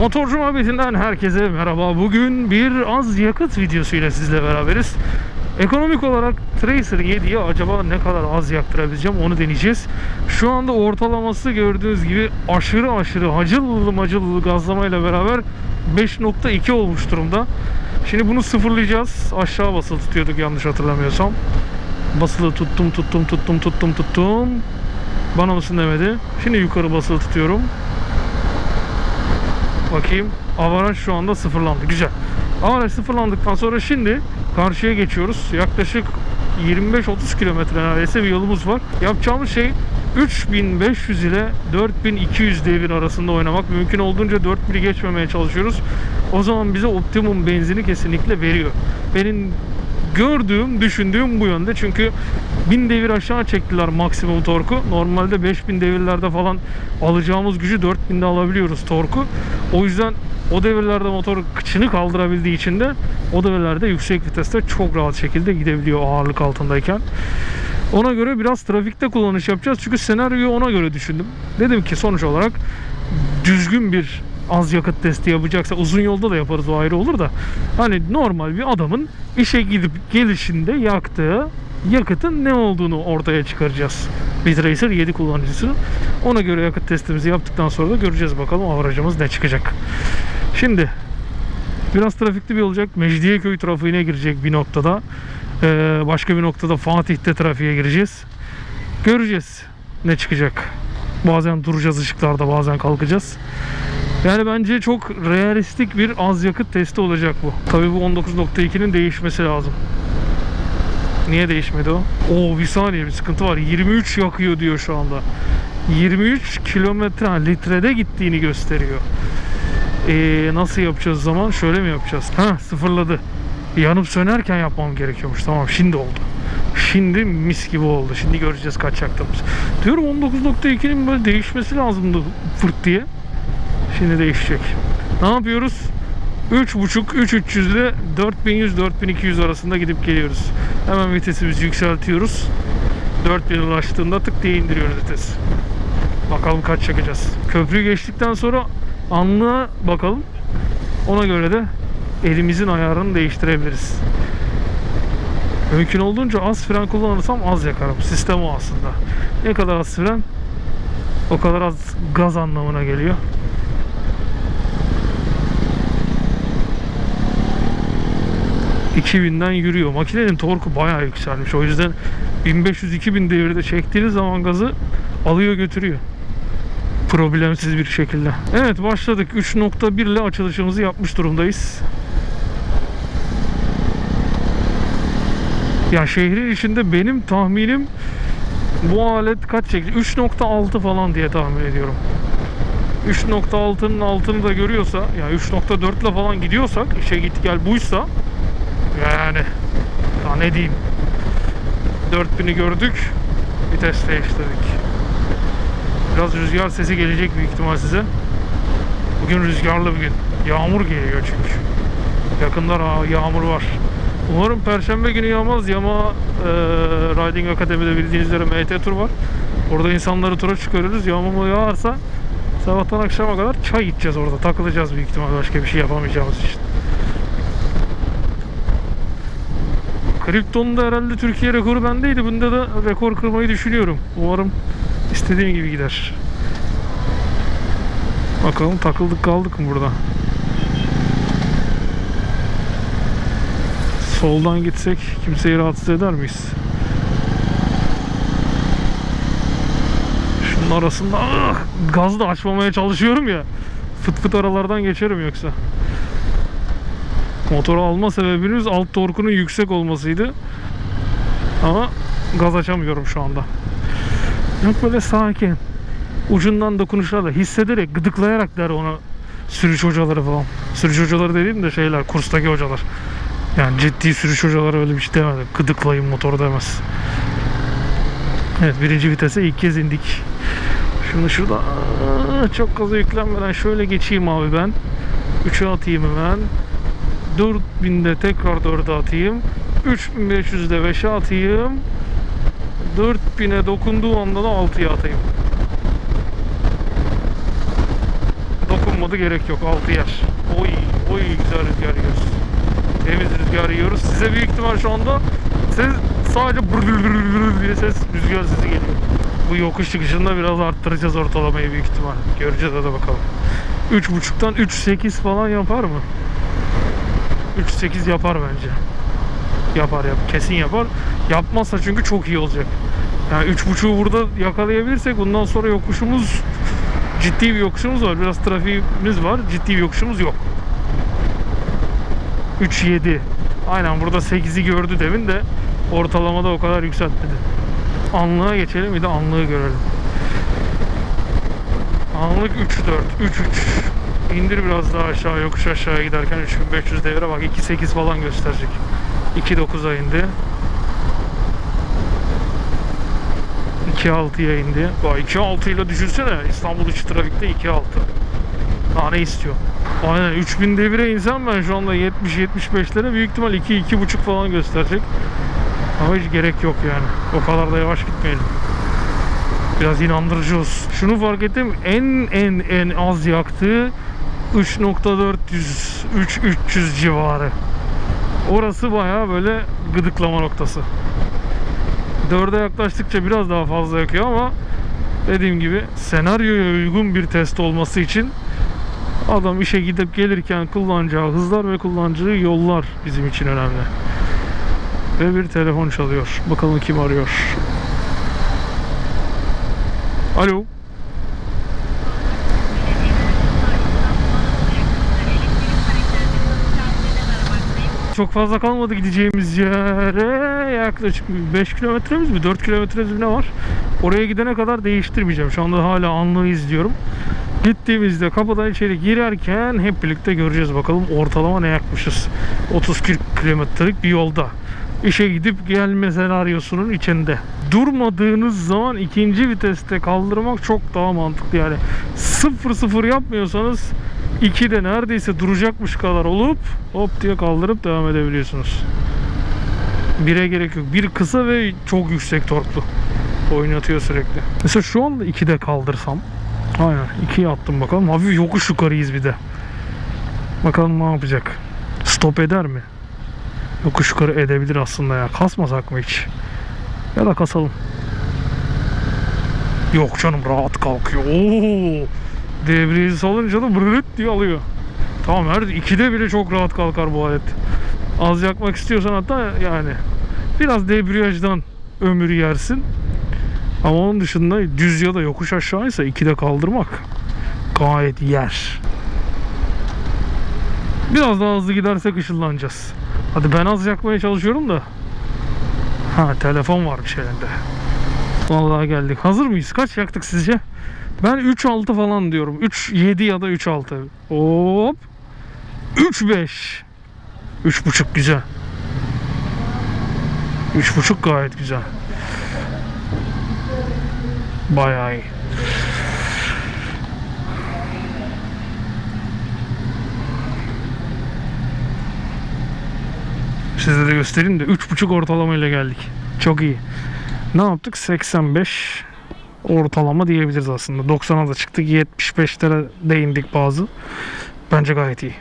Motorcu muhabbetinden herkese merhaba. Bugün bir az yakıt videosu ile sizle beraberiz. Ekonomik olarak Tracer 7'ye acaba ne kadar az yaktırabileceğim onu deneyeceğiz. Şu anda ortalaması gördüğünüz gibi aşırı aşırı hacıllı macıllı gazlamayla beraber 5.2 olmuş durumda. Şimdi bunu sıfırlayacağız. Aşağı basılı tutuyorduk yanlış hatırlamıyorsam. Basılı tuttum tuttum tuttum tuttum tuttum. Bana mısın demedi. Şimdi yukarı basılı tutuyorum. Bakayım. Avaraj şu anda sıfırlandı. Güzel. Avaraj sıfırlandıktan sonra şimdi karşıya geçiyoruz. Yaklaşık 25-30 kilometre neredeyse bir yolumuz var. Yapacağımız şey 3500 ile 4200 devir arasında oynamak. Mümkün olduğunca 4000'i geçmemeye çalışıyoruz. O zaman bize optimum benzini kesinlikle veriyor. Benim gördüğüm, düşündüğüm bu yönde. Çünkü 1000 devir aşağı çektiler maksimum torku. Normalde 5000 devirlerde falan alacağımız gücü 4000'de alabiliyoruz torku. O yüzden o devirlerde motor kıçını kaldırabildiği için de o devirlerde yüksek viteste çok rahat şekilde gidebiliyor ağırlık altındayken. Ona göre biraz trafikte kullanış yapacağız. Çünkü senaryoyu ona göre düşündüm. Dedim ki sonuç olarak düzgün bir az yakıt testi yapacaksa uzun yolda da yaparız o ayrı olur da hani normal bir adamın işe gidip gelişinde yaktığı yakıtın ne olduğunu ortaya çıkaracağız. Biz Racer 7 kullanıcısı. Ona göre yakıt testimizi yaptıktan sonra da göreceğiz bakalım avarajımız ne çıkacak. Şimdi biraz trafikli bir olacak. Mecidiyeköy trafiğine girecek bir noktada. Ee, başka bir noktada Fatih'te trafiğe gireceğiz. Göreceğiz ne çıkacak. Bazen duracağız ışıklarda bazen kalkacağız. Yani bence çok realistik bir az yakıt testi olacak bu. Tabii bu 19.2'nin değişmesi lazım. Niye değişmedi o? Oo bir saniye bir sıkıntı var. 23 yakıyor diyor şu anda. 23 kilometre litrede gittiğini gösteriyor. Ee, nasıl yapacağız zaman? Şöyle mi yapacağız? Ha sıfırladı. Yanıp sönerken yapmam gerekiyormuş. Tamam şimdi oldu. Şimdi mis gibi oldu. Şimdi göreceğiz kaç yaktığımız. Diyorum 19.2'nin böyle değişmesi lazımdı fırt diye. Şimdi değişecek. Ne yapıyoruz? 3.5 3300 ile 4100 4200 arasında gidip geliyoruz. Hemen vitesimizi yükseltiyoruz. 4000 ulaştığında tık diye indiriyoruz vites. Bakalım kaç çakacağız. Köprüyü geçtikten sonra anlığa bakalım. Ona göre de elimizin ayarını değiştirebiliriz. Mümkün olduğunca az fren kullanırsam az yakarım. Sistem o aslında. Ne kadar az fren o kadar az gaz anlamına geliyor. ...2000'den yürüyor. Makinenin torku bayağı yükselmiş. O yüzden 1500-2000 devirde çektiğiniz zaman gazı alıyor götürüyor. Problemsiz bir şekilde. Evet başladık. 3.1 ile açılışımızı yapmış durumdayız. Ya şehrin içinde benim tahminim bu alet kaç çekti? 3.6 falan diye tahmin ediyorum. 3.6'nın altını da görüyorsa yani 3.4 ile falan gidiyorsak işe git gel buysa yani daha ne diyeyim? 4000'i gördük vites değiştirdik. Biraz rüzgar sesi gelecek büyük ihtimal size. Bugün rüzgarlı bir gün. Yağmur geliyor çünkü. Yakında yağmur var. Umarım perşembe günü yağmaz. Yama e, Riding Akademi'de bildiğiniz üzere MT tur var. Orada insanları tura çıkarıyoruz yağmur yağarsa Sabahtan akşama kadar çay içeceğiz orada. Takılacağız büyük ihtimal. Başka bir şey yapamayacağımız için. Kripton'da herhalde Türkiye rekoru bendeydi. Bunda da rekor kırmayı düşünüyorum. Umarım istediğim gibi gider. Bakalım takıldık kaldık mı burada? Soldan gitsek kimseyi rahatsız eder miyiz? Şunun arasında ah, gaz da açmamaya çalışıyorum ya. Fıt fıt aralardan geçerim yoksa. Motoru alma sebebimiz alt torkunun yüksek olmasıydı. Ama gaz açamıyorum şu anda. Yok böyle sakin. Ucundan dokunuşlarla hissederek, gıdıklayarak der ona sürüş hocaları falan. Sürüş hocaları dediğim de şeyler, kurstaki hocalar. Yani ciddi sürüş hocaları öyle bir şey demedi. Gıdıklayın motoru demez. Evet birinci vitese ilk kez indik. Şimdi şurada çok gaza yüklenmeden şöyle geçeyim abi ben. 3'e atayım hemen. 4000'de tekrar 4'e atayım. 3500'de 5'e atayım. 4000'e dokunduğu anda da 6'ya atayım. Dokunmadı. gerek yok. Altı yer. Oy oy güzel rüzgar yiyoruz. Temiz rüzgar yiyoruz. Size büyük ihtimal şu anda ses sadece diye ses rüzgar sesi geliyor. Bu yokuş çıkışında biraz arttıracağız ortalamayı büyük ihtimal. Göreceğiz hadi bakalım. 3.5'tan 3.8 falan yapar mı? 3.8 yapar bence. Yapar yap. Kesin yapar. Yapmazsa çünkü çok iyi olacak. Yani 3.5'u burada yakalayabilirsek bundan sonra yokuşumuz ciddi bir yokuşumuz var. Biraz trafiğimiz var. Ciddi bir yokuşumuz yok. 3.7 Aynen burada 8'i gördü demin de ortalamada o kadar yükseltmedi. Anlığa geçelim bir de anlığı görelim. Anlık 3.4 3.3 İndir biraz daha aşağı yokuş aşağı giderken 3500 devre bak 2.8 falan gösterecek. 2.9'a indi. 2.6'ya indi. Bak 2.6 ile düşünsene İstanbul içi trafikte 2.6. Daha ne istiyor? Aynen 3000 devire insem ben şu anda 70-75'lere büyük ihtimal 2-2.5 falan gösterecek. Ama hiç gerek yok yani. O kadar da yavaş gitmeyelim. Biraz inandırıcı olsun. Şunu fark ettim. En en en az yaktığı 3.400 3.300 civarı. Orası bayağı böyle gıdıklama noktası. 4'e yaklaştıkça biraz daha fazla yakıyor ama dediğim gibi senaryoya uygun bir test olması için adam işe gidip gelirken kullanacağı hızlar ve kullanacağı yollar bizim için önemli. Ve bir telefon çalıyor. Bakalım kim arıyor. Alo. Çok fazla kalmadı gideceğimiz yere. Yaklaşık 5 kilometremiz mi 4 kilometremiz mi ne var? Oraya gidene kadar değiştirmeyeceğim. Şu anda hala anlığı izliyorum. Gittiğimizde kapıdan içeri girerken hep birlikte göreceğiz bakalım ortalama ne yakmışız. 30-40 kilometrelik bir yolda. İşe gidip gelme senaryosunun içinde. Durmadığınız zaman ikinci viteste kaldırmak çok daha mantıklı yani. 0-0 yapmıyorsanız 2'de neredeyse duracakmış kadar olup hop diye kaldırıp devam edebiliyorsunuz. 1'e gerek yok. Bir kısa ve çok yüksek torklu. Oynatıyor sürekli. Mesela şu anda 2'de kaldırsam Aynen 2'ye attım bakalım. Hafif yokuş yukarıyız bir de. Bakalım ne yapacak. Stop eder mi? Yokuş yukarı edebilir aslında ya. Kasmasak mı hiç? Ya da kasalım. Yok canım rahat kalkıyor. Oo! Debriyi salınca da brırt diye alıyor. Tamam her ikide bile çok rahat kalkar bu alet. Az yakmak istiyorsan hatta yani biraz debriyajdan ömür yersin. Ama onun dışında düz ya da yokuş aşağıysa ikide kaldırmak gayet yer. Biraz daha hızlı gidersek ışınlanacağız. Hadi ben az yakmaya çalışıyorum da. Ha telefon varmış elinde. Vallahi geldik. Hazır mıyız? Kaç yaktık sizce? Ben 3.6 falan diyorum. 3.7 ya da 3.6. Hop. 3.5. 3.5 güzel. 3.5 gayet güzel. Bayağı iyi. Size de göstereyim de 3.5 ortalama ile geldik. Çok iyi. Ne yaptık? 85 ortalama diyebiliriz aslında. 90'a da çıktık. 75'lere değindik bazı. Bence gayet iyi.